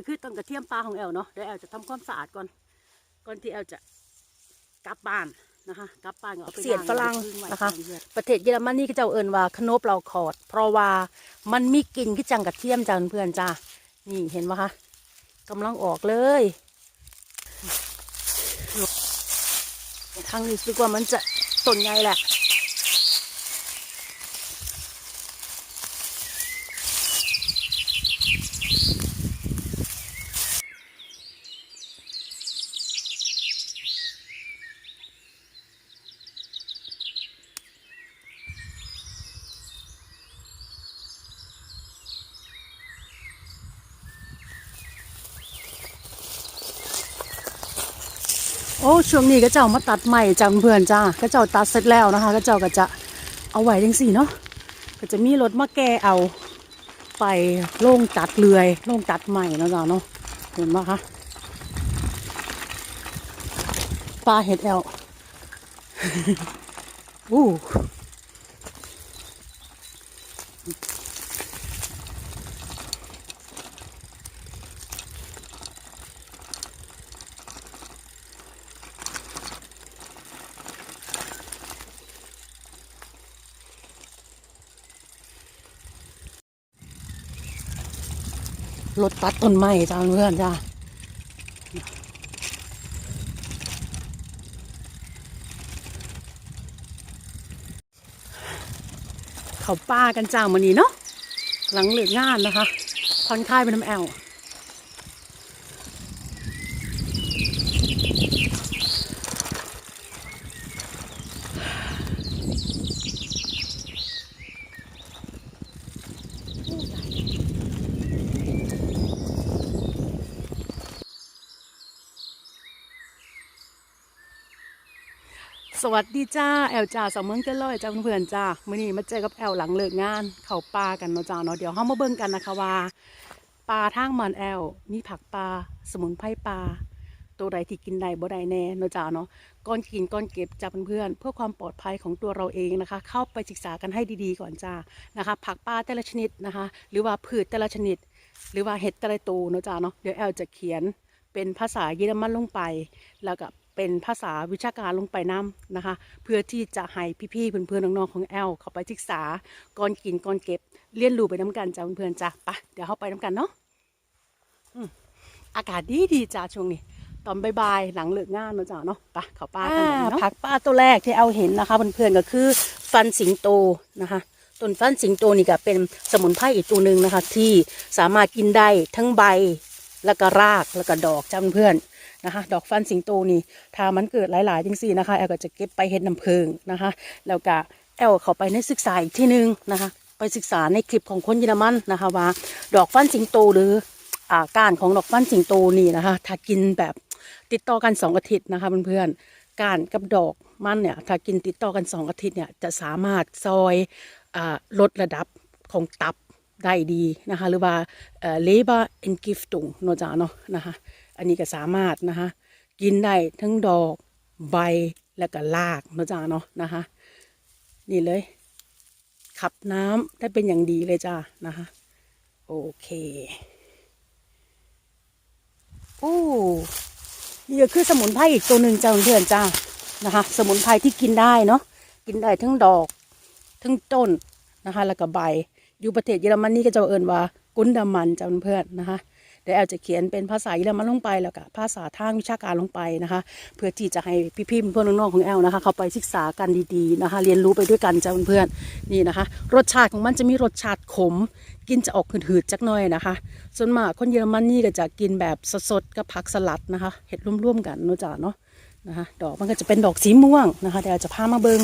ก็คือต้นกระเทียมปลาของแอลเนาะเดี๋ยวแอลจะทำความสะอาดก่อน ก่อนที่แอลจะกลับบ้านนะคะกลับบ้านก็เอาไปเสียดฝรั่งล้านะคะไว้เพื่อนประเทศเยอรมันนี่ก็เจ้าเอิญว่าขนบเราคอด เพราะว่ามันมีกลิ่นที่จังกระเทียมจ้าเพื่อนๆจ้านี่เห็นไหมคะกำลังออกเลยทางนี้รู้สึกว่ามันจะต้นใหญ่แหละ โอ้ช่วงนี้ก็เจ้ามาตัดใหม่จังเพื่อนจ้าก็เจ้าตัดเสร็จแล้วนะคะก็เจ้าก็จะเอาไว้จังสี่เนาะก็จะมีรถมาแก่เอาไปโล่งตัดเลื่อยโล่งตัดใหม่เนาะจ้าเนาะเห็นไหมคะปลาเห็ดแอลอู้ รถตัดต้นไม้จ้าเพื่อนจ้าเขาป้ากันจ้ามันนี้เนาะหลังเลิกงานนะคะผ่อนคลายเป็นน้ำแอล สวัสดีจ้าแอลจ้าสาวเมืองเจ้าลอยจ้าเพื่อนๆจ้ามื่อนี้มาเจอกับแอลหลังเลิกงาน เขาปลากันเนาะจ้าเนาะเดี๋ยวเฮามาเบิ่งกันนะคะว่าปลาทางมันแอลมีผักปลาสมุนไพรปลาตัวใดที่กินได้บ่ได้แน่เนาะจ้าเนาะก่อนกินก่อนเก็บจ้าเพื่อนๆเพื่อความปลอดภัยของตัวเราเองนะคะ เข้าไปศึกษากันให้ดีๆก่อนจ้านะคะ ผักปลาแต่ละชนิดนะคะ หรือว่าพืชแต่ละชนิด หรือว่าเห็ดแต่ละตัวเนาะจ้าเนาะเดี๋ยวแอลจะเขียนเป็นภาษาเยอรมันลงไปแล้วก็ เป็นภาษาวิชาการลงไปน้ำนะคะ เพื่อที่จะให้พี่ๆเพื่อนๆน้องๆของแอลเข้าไปศึกษาก่อนกินก่อนเก็บเรียนรู้ไปน้ำกันจ้าเพื่อนๆจ้าไปเดี๋ยวเข้าไปน้ำกันเนาะอืมอากาศดีดีจ้าช่วงนี้ตอนบ่ายๆหลังเลิกงานเนาะจ้าเนาะไปเขาป่ากันเนาะผักป่าตัวแรกที่เอาเห็นนะคะเพื่อนๆก็คือ ฟันสิงโตนะคะต้นฟันสิงโตนี่ก็เป็นสมุนไพรอีกตัวหนึ่งนะคะ ที่สามารถกินได้ทั้งใบแล้วก็รากแล้วก็ดอกจ้าเพื่อนๆ นะคะ ดอกฟันสิงโตนี่ถ้ามันเกิดหลายๆจังสี่นะคะแอลก็จะเก็บไปเฮ็ดน้ำผึ้งนะคะ แล้วก็แอลเข้าไปในศึกษาอีกที่หนึงนะคะ ไปศึกษาในคลิปของคนเยอรมันนะคะว่า ดอกฟันสิงโตหรืออ่ากานของดอกฟันสิงโตนี่นะคะ ถ้ากินแบบติดต่อกันสองอาทิตย์นะคะเพื่อนๆกานกับดอกมันเนี่ยถ้ากินติดต่อกันสองอาทิตย์เนี่ยจะสามารถซอยอ่าลดระดับของตับได้ดีนะคะ หรือว่าเอ่อ Leber Entgiftung เนาะจ้าเนาะนะคะ อันนี้ก็สามารถนะคะ กินได้ทั้งดอกใบแล้วก็รากเนาะจ้าเนาะนะคะ นี่เลย ขับน้ำได้เป็นอย่างดีเลยจ้านะคะโอเคโอ้นี่ก็คือสมุนไพรอีกตัวหนึ่งจ้าเพื่อนจ้านะคะ สมุนไพรที่กินได้เนาะกินได้ทั้งดอกทั้งต้นนะคะ แล้วก็ใบ อยู่ประเทศเยอรมันนี่ก็จะเอินว่า กุนดามันจ้าเพื่อนนะคะ ดี๋ยวแอลจะเขียนเป็นภาษาเยอรมันลงไปแล้วก็ภาษาทางวิชาการลงไปนะคะ เพื่อที่จะให้พี่ๆเพื่อนน้องๆของแอลนะคะ เขาไปศึกษากันดีๆนะคะ เรียนรู้ไปด้วยกันจ้าเพื่อนๆนี่นะคะ รสชาติของมันจะมีรสชาติขม กินจะออกหืดๆจักหน่อยนะคะ ส่วนมากคนเยอรมันนี่ก็จะกินแบบสดๆกับผักสลัดนะคะเห็ดร่วมๆกันเนาะจ้าเนาะนะคะดอกมันก็จะเป็นดอกสีม่วงนะคะเดี๋ยวจะพามาเบิง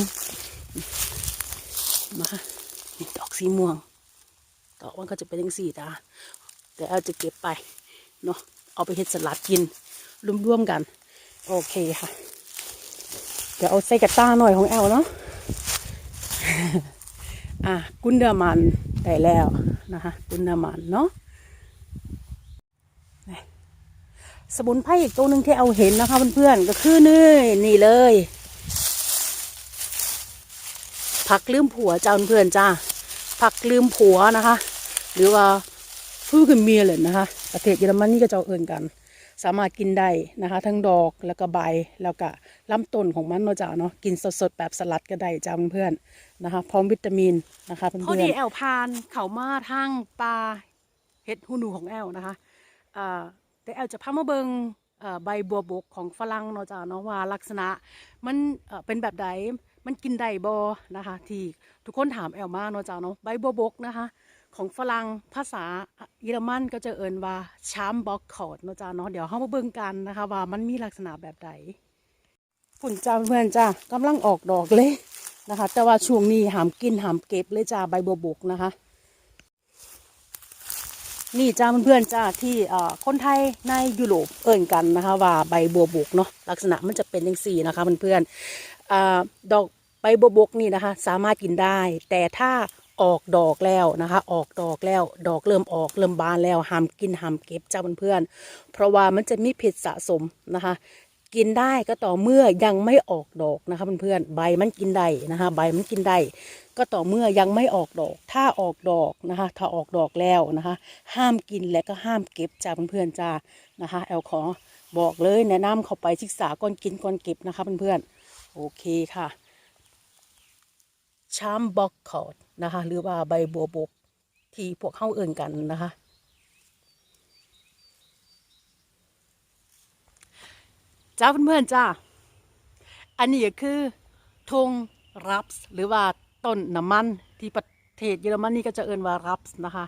มาค่ะดอกสีม่วงดอกมันก็จะเป็นอย่างสีตาแต่เอาจะเก็บไป เนาะเอาไปเฮ็ดสลัดกินร่วมๆกัน โอเคค่ะ เดี๋ยวเอาใส่กระต้าหน่อยของแอลเนาะอะกุนเดอร์มันได้แล้วนะคะกุนเดอร์มันเนาะสมุนไพรอีกตัวหนึ่งที่เอาเห็นนะคะเพื่อนๆก็คือนี่นี่เลย ผักลืมผัวจ้าเพื่อนๆจ้าผักลืมผัวนะคะ หรือว่าฟูกเมียเลยนะคะ ประเทศเยอรมนีก็จะเอิ่นกัน สามารถกินได้นะคะ ทั้งดอกแล้วก็ใบแล้วก็ลำต้นของมันเนาะจ้าเนาะกินสดๆแบบสลัดก็ได้จ้าเพื่อนๆนะคะ พร้อมวิตามินนะคะเพื่อนๆพอดีแอลพานเขามาทางปลาเห็ดหูหนูของแอลนะคะแต่แอลจะพามาเบิงใบบัวบกของฝรั่งเนาะจ้าเนาะว่าลักษณะมันเป็นแบบใดมันกินได้บ่นะคะ ที่ทุกคนถามแอลมาเนาะจ้าเนาะใบบัวบกนะคะ ของฝรั่งภาษาเยอรมันก็จะเอินว่าชามบ็อกคอร์ดเนาะจ้าเนาะเดี๋ยวเฮามาเบิ่งกันนะคะ ว่ามันมีลักษณะแบบใดฝุ่นจ้าเพื่อนจ้ากำลังออกดอกเลยนะคะ แต่ว่าช่วงนี้หามกินหามเก็บเลยจ้าใบบัวบกนะคะ นี่จ้าเพื่อนๆจ้าที่เอ่อคนไทยในยุโรปเอิ่นกันนะคะ ว่าใบบัวบกเนาะลักษณะมันจะเป็นอย่างสี่นะคะเพื่อนๆอ่าดอกใบบัวบกนี่นะคะ สามารถกินได้ แต่ถ้า ออกดอกแล้วนะคะ ออกดอกแล้ว ดอกเริ่มออกเริ่มบานแล้วห้ามกินห้ามเก็บจ้าเพื่อนๆเพราะว่ามันจะมีพิษสะสมนะคะ กินได้ก็ต่อเมื่อยังไม่ออกดอกนะคะเพื่อนๆใบมันกินได้นะคะ ใบมันกินได้ก็ต่อเมื่อยังไม่ออกดอก ถ้าออกดอกนะคะ ถ้าออกดอกแล้วนะคะ ห้ามกินและก็ห้ามเก็บจ้าเพื่อนๆจ้านะคะ แอลขอบอกเลยแนะนำเข้าไปศึกษาก่อนกินก่อนเก็บนะคะเพื่อนๆโอเคค่ะชามบ็อกคอร์ด นะคะ หรือว่าใบบัวบกที่พวกเข้าเอื่นกันนะคะ จ้าเพื่อนๆจ้า อันนี้ก็คือธงรับส์หรือว่าต้นน้ำมันที่ประเทศเยอรมนีก็จะเอิ้นว่ารับส์นะคะ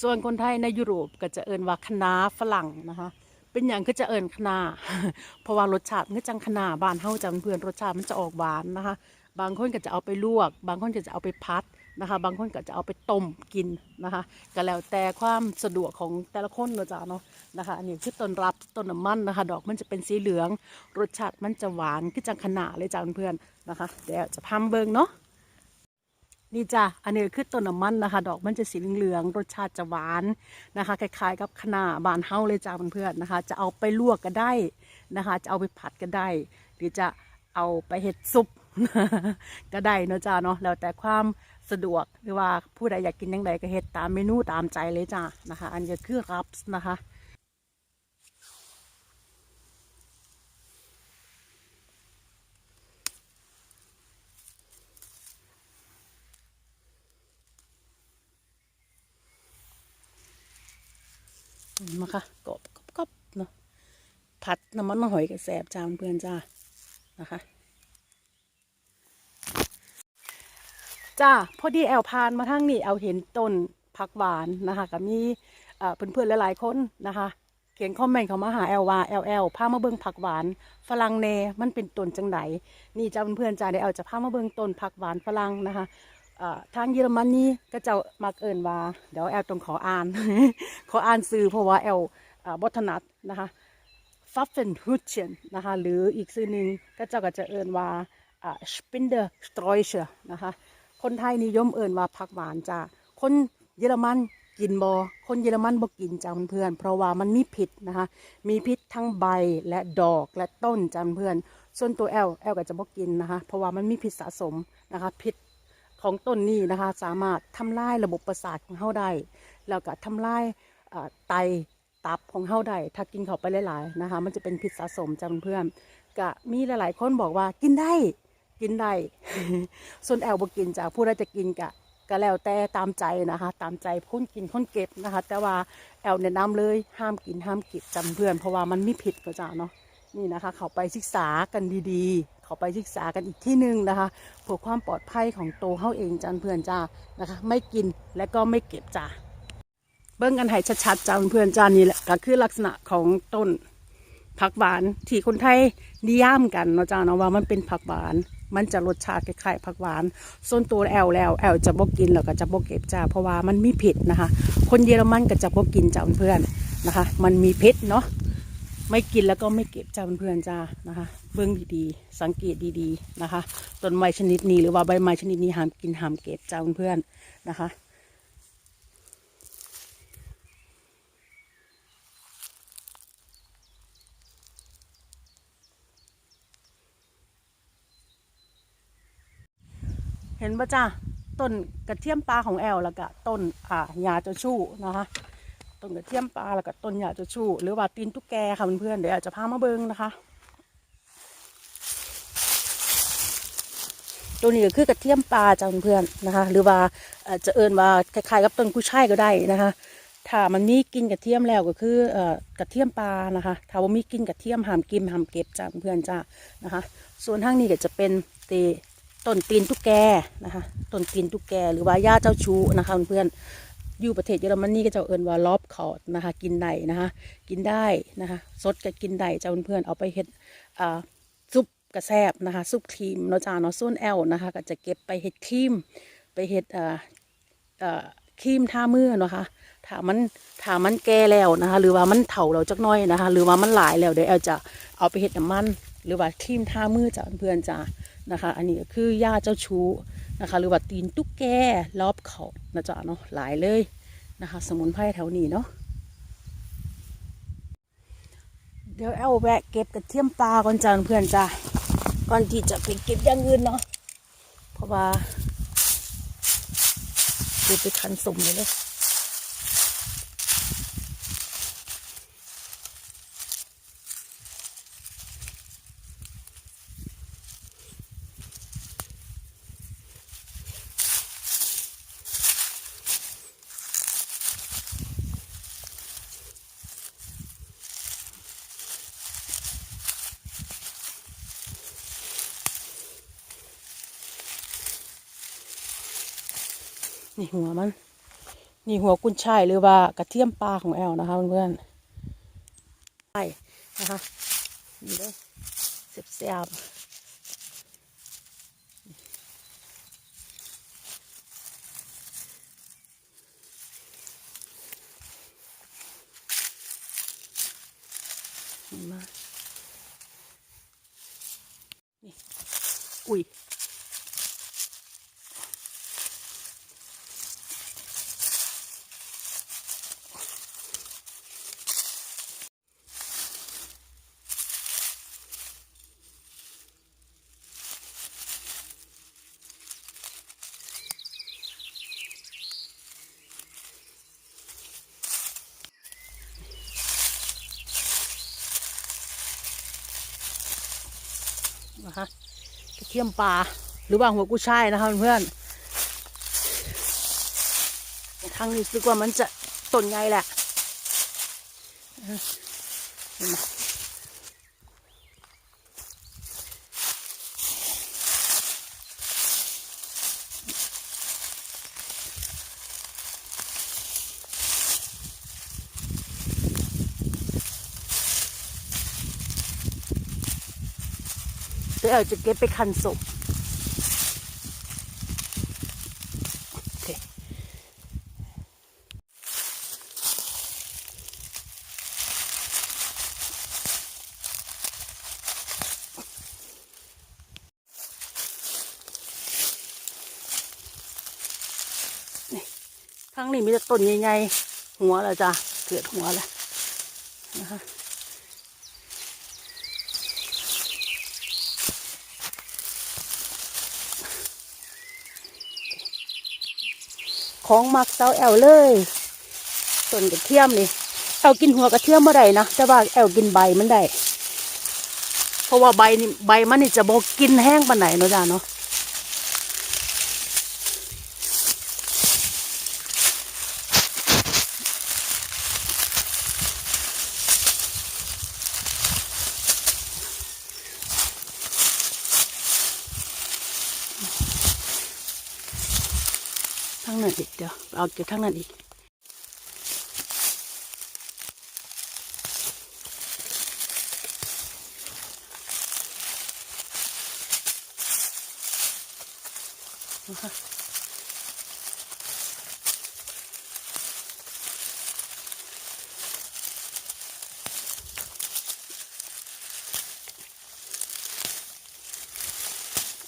ส่วนคนไทยในยุโรปก็จะเอิ้นว่าคะน้าฝรั่งนะคะ เป็นอย่างก็จะเอิ้นคะนาเพราะว่ารสชาติมันก็จังคะนาบ้านเฮาจังเพื่อนรสชาติมันจะออกหวานนะคะ บางคนก็จะเอาไปลวก บางคนก็จะเอาไปพัด นะคะ บางคนก็จะเอาไปต้มกินนะคะก็แล้วแต่ความสะดวกของแต่ละคนเนาะจ้าเนาะนะคะอันนี้คือต้นรับต้นน้ำมันนะคะ ดอกมันจะเป็นสีเหลือง รสชาติมันจะหวานคือจังขนาเลยจ้าเพื่อนๆนะคะเดี๋ยวจะพามเบิงเนาะนี่จ้าอันนี้คือต้นน้ำมันนะคะ ดอกมันจะสีเหลืองๆ รสชาติจะหวานนะคะคล้ายๆกับขนาบานเฮาเลยจ้าเพื่อนๆนะคะ จะเอาไปลวกก็ได้นะคะ จะเอาไปผัดก็ได้ หรือจะเอาไปเห็ดซุปก็ได้เนาะจ้าเนาะ แล้วแต่ความ สะดวกหรือว่าผู้ใดอยากกินยังไงก็เห็ดตามเมนูตามใจเลยจ้านะคะ อันนี้คือรับนะคะมาค่ะกรอบกรอบเนาะผัดน้ำมันหอยกับแสบจานเพื่อนจ้านะคะ จ้าพอดีแอลพานมาทั้งนี่เอาเห็นต้นผักหวานนะคะกับมีเพื่อนๆหลายๆคนนะคะเขียนคอมเมนต์เข้ามาหาแอลว่าแอลแอลพามาเบิ่งผักหวานฝรั่งเนมันเป็นต้นจังไหนนี่จ้าเพื่อนๆจ้าเดี๋ยวแอลจะพามาเบิ่งต้นผักหวานฝรั่งนะคะทางเยอรมันนี่ก็จะมักเอินว่าเดี๋ยวแอลต้องขออ่านขออ่านซื้อเพราะว่าแอลบทนัดนะคะฟัฟเฟนฮุ c เชนนะคะหรืออีกชื่อหนึ่งก็เจ้าก็จะเอินว่าสปินเดอร์สตรอยเชอนะคะ คนไทยนิยมเอินว่าผักหวานจ้าคนเยอรมันกินบอคนเยอรมันบ่กินจ้าเพื่อน เพราะว่ามันมีพิษนะคะ มีพิษทั้งใบและดอกและต้นจ้าเพื่อน ส่วนตัวแอลแอลก็จะบ่กินนะคะ เพราะว่ามันมีพิษสะสมนะคะ พิษของต้นนี้นะคะ สามารถทำลายระบบประสาทของเฮาได้แล้วก็ทำลายไตตับของเฮาได้ถ้ากินเข้าไปหลายๆนะคะ มันจะเป็นพิษสะสมจ้าเพื่อนก็มีหลายๆคนบอกว่ากินได้ กินได้ส่วนแอลบ่กินจ้ะผู้ใดจะกินกะก็แล้วแต่ตามใจนะคะ ตามใจคนกินคนเก็บนะคะ แต่ว่าแอลแนะนำเลยห้ามกินห้ามเก็บจำเพื่อน เพราะว่ามันไมีผิดก็จ้าเนาะนี่นะคะ เขาไปศึกษากันดีๆ เขาไปศึกษากันอีกที่หนึ่งนะคะเพื่อความปลอดภัยของโตวเฮาเองจ้าเพื่อนจ้านะคะ ไม่กินและก็ไม่เก็บจ้าเบิ่งกันให้ชัดๆจ้าเพื่อนจ้านี่แหละก็คือลักษณะของต้นผักหวานที่คนไทยนิยามกันเนาะจ้าเนาะว่ามันเป็นผักหวาน มันจะรสชาติคล้ายๆผักหวาน ส่วนตัวแอลแล้วแอลจะบกกินแล้วก็จะบกเก็บจ้าเพราะว่ามันมีพิษนะคะ คนเยอรมันก็จะบกกินจ้าเพื่อนนะคะ มันมีพิษเนาะไม่กินแล้วก็ไม่เก็บจ้าเพื่อนจ้านะคะ เบื้องดีๆ สังเกตดีๆนะคะต้นไม้ชนิดนี้หรือว่าใบไม้ชนิดนี้ห้ามกินห้ามเก็บจ้าเพื่อนนะคะ เห็นปะจ้าต้นกระเทียมปลาของแอลแล้วก็ต้นอ่ายาจ้าชู้นะคะต้นกระเทียมปลาแล้วก็ต้นหญ้าจ้าชู้หรือว่าตีนตุ๊กแกค่ะเพื่อนๆเดี๋ยวอาจจะพามาเบิ่งนะคะตัวนี้ก็คือกระเทียมปลาจ้าเพื่อนๆนะคะ หรือว่าจะเอินว่าคล้ายๆกับต้นกุ้ยช่ายก็ได้นะคะถ้ามันมีกินกระเทียมแล้วก็คือเอ่อกระเทียมปลานะคะถ้าว่ามีกินกระเทียมหามกินหามเก็บจ้าเพื่อนๆจ้านะคะ ส่วนทางนี้ก็จะเป็นเต ต้นตีนตุ๊กแกนะคะต้นตีนตุ๊กแกหรือว่าหญ้าเจ้าชู้นะคะเพื่อนอยู่ประเทศเยอรมนีก็จะเอินว่าลอบคอร์ดนะคะ กินได้นะคะ กินได้นะคะสดก็กินได้จ้าเพื่อนเอาไปเฮ็ดอ่าซุปกระแซบนะคะซุปครีมเนาะจ้าเนาะส่วนแอลนะคะ ก็จะเก็บไปเฮ็ดครีม ไปเฮ็ดอ่อเอ่อครีมท่ามือเนาะค่ะถ้ามันถ้ามันแก่แล้วนะคะ หรือว่ามันเถาเราจักน้อยนะคะ หรือว่ามันหลายแล้วเดี๋ยวแอลจะเอาไปเฮ็ดน้ำมัน หรือว่าครีมท่ามือจ้าเพื่อนจ้า นะคะ อันนี้ก็คือย่าเจ้าชู้นะคะ หรือว่าตีนตุ๊กแกรอบเขานะจ้าเนาะหลายเลยนะคะ สมุนไพรแถวนี้เนาะเดี๋ยวแอลแวะเก็บกระเทียมปลาก่อนจ้าเพื่อนจ้าก่อนที่จะไปเก็บอย่างอื่นเนาะเพราะว่าเดี๋ยวไปคันสมเลยเลย นี่หัวมัน นี่หัวกุนช่ายหรือว่ากระเทียมปลาของแอลนะคะเพื่อนๆใช่นะคะนี่เลยเสียบเสียบนี่มานี่อุ้ย นะคะกระ เทียมปลาหรือว่าหัวกุ้ยช่ายนะคะเพื่อนทางนี้รู้สึกว่ามันจะต้นใหญ่แหละเออเห็นไหมเดี๋ ยวเอาจะเก็บไปคันศพโอเคข้างนี้มีแต่ต้นใหญ่ๆหัวแล้วจ้ะเกิดหัวแล้วนะคะ ของมักเซาแอลเลยต้นกระเทียมนี่แอลกินหัวกระเทียมเมื่อไรนะแต่ว่าแอลกินใบมันได้เพราะว่าใบนี่ใบมันนี่จะบอกกินแห้งปานไหนเนาะจ้าเนาะ ข้างนั้นอีกเดี๋ยวเอาเก็บข้างนั้นอีกนะคะ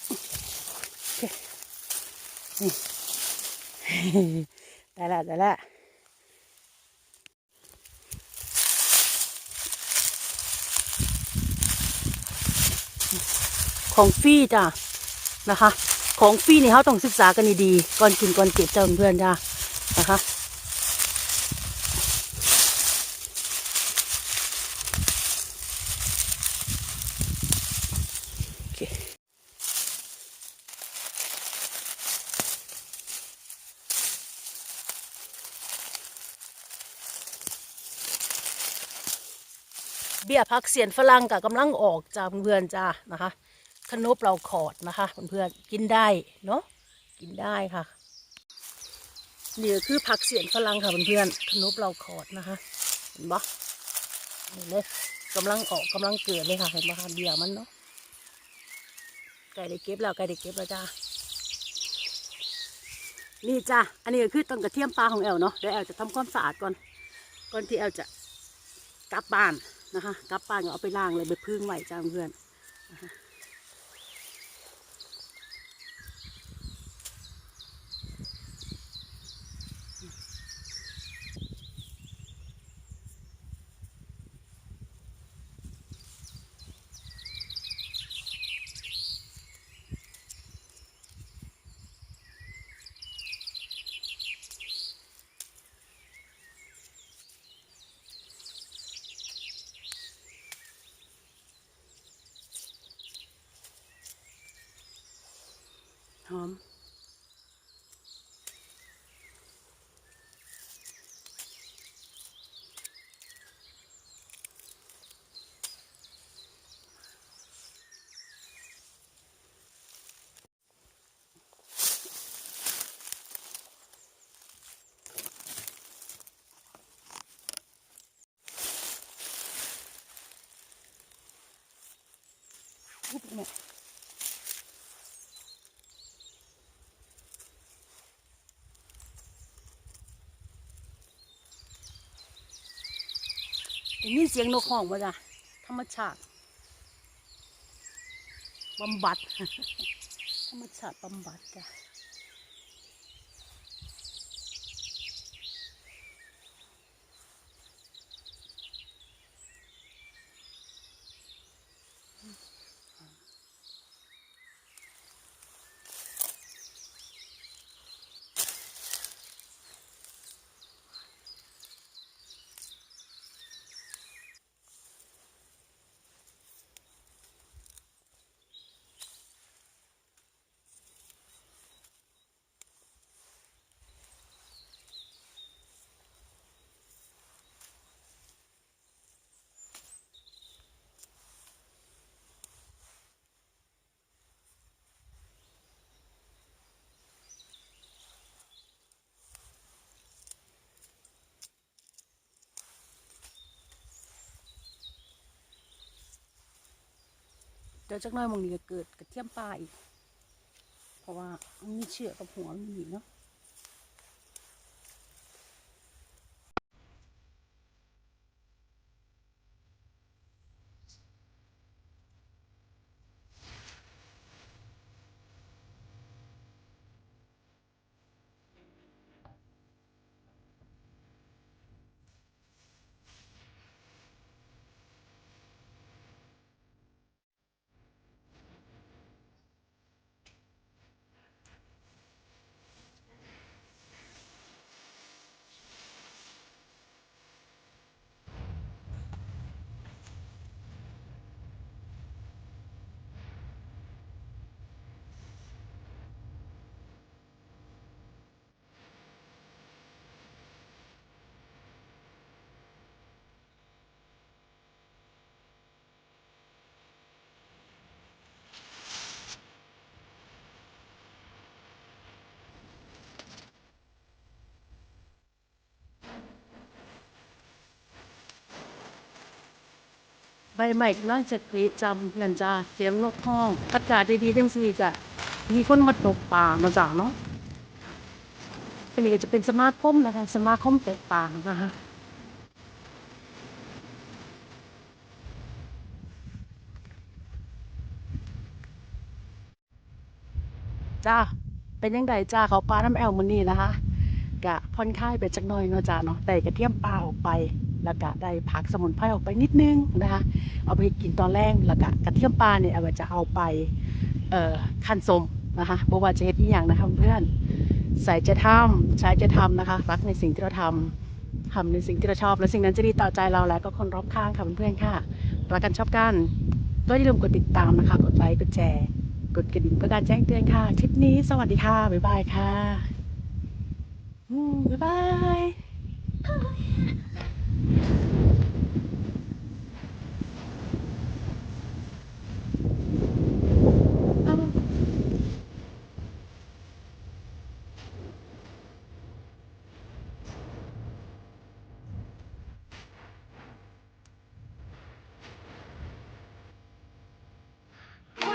โอเคนี่ ได้ละได้ละของฟรีจ้ะนะคะ ของฟรีนี่เขาต้องศึกษากันดีๆก่อนกินก่อนเก็บเจ้าเพื่อนจ้ะนะคะ เบี้ยพักเสียนฝรั่งกับกำลังออกจากเพื่อนจ้านะคะขนบเราขอดนะคะเพื่อนๆกินได้เนาะกินได้ค่ะนี่ก็คือผักเสียนฝรั่งค่ะเพื่อนๆขนบเราขอดนะคะเห็นปะนี่เลยกำลังออกกำลังเกิดเลยค่ะเห็นปะคะเบี้ยมันเนาะไก่ได้เก็บแล้วไก่ได้เก็บแล้วจ้านี่จ้าอันนี้ก็คือต้นกระเทียมปลาของแอลเนาะเดี๋ยวแอลจะทำความสะอาดก่อนก่อนที่แอลจะกลับบ้าน นะคะกลับป้านก็เอาไปล้างเลยไปพึ่งไหวจ้าเพื่อนห เนี่ยได้ยินเสียงนกห้องป่จ้ะธรรมชาติบำบัด ธรรมชาติบำบัดจ้ะ ดี๋ยวจักหน้อยมองนี้ก็เกิดกระเทียมปลาอีก เพราะว่ามันมีเชือกกับหัวมันมีเนาะ ใบใหม่กำลังจะกรีจำเงินจ้าเสียงนกห้อง อากาศดีๆจังสิจ้ะมีคนมาตกปลามาจากเนาะอันนี้ก็จะเป็นสมาคมนะคะ สมาคมตกปลานะคะจ้าเป็นยังไงจ้าเขาปลาน้ำแอลมันนี่นะคะกะผ่อนคลายไปจักหน่อยเนาะจ้าเนาะแต่กระเทียมปลาออกไป แล้วก็ได้ผักสมุนไพรออกไปนิดนึงนะคะเอาไปกินตอนแรกแล้วก็กระเทียมปลาเนี่ยเอาไว้จะเอาไปเอ่อขั้นสมนะคะบว่าจะเฮ็ดอีหยังนะคะเพื่อนใส่จะทำใช้จะทำนะคะ รักในสิ่งที่เราทำทำในสิ่งที่เราชอบ และสิ่งนั้นจะดีต่อใจเราและก็คนรอบข้างค่ะเพื่อนๆค่ะรักกันชอบกันก็อย่าลืมกดติดตามนะคะ กดไลค์กดแชร์กดกระดิ่งเพื่อการแจ้งเตือนค่ะ คลิปนี้สวัสดีค่ะ บ๊ายบายค่ะบ๊ายบาย